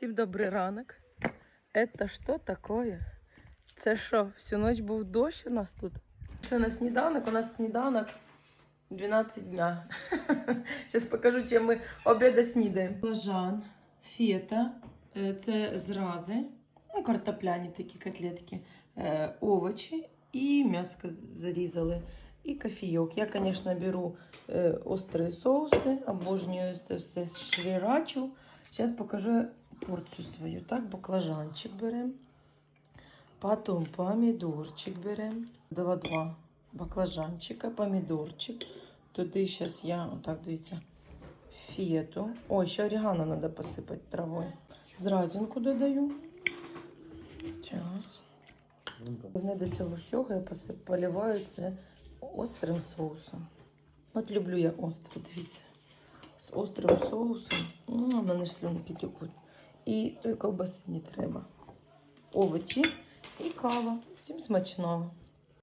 Всім добрий ранок. Это що таке? Це що, всю ніч був дощ у нас тут? Це на сніданок, у нас сніданок 12 дня. Зараз покажу, чим ми обіда снідаємо. Лажан, фета, е, це зрази, ну, картопляні такі котлетки, е, овочі і м'яско зарізали. І кофійок. Я, звісно, беру е, острі соуси, обожнюю це все шрірачу. Зараз покажу порцію свою. Так, баклажанчик беремо. Потім помідорчик беремо. Дала два баклажанчика, помідорчик. Туди зараз я, отак дивіться, фету. Ой, ще орегано треба посипати травою. Зразинку додаю. Зараз. Не до цього всього я поливаю це острим соусом. От люблю я острий, дивіться. З острим соусом. В мене ж слинки текуть. І тої колбаси не треба. Овочі і кава. Всім смачного.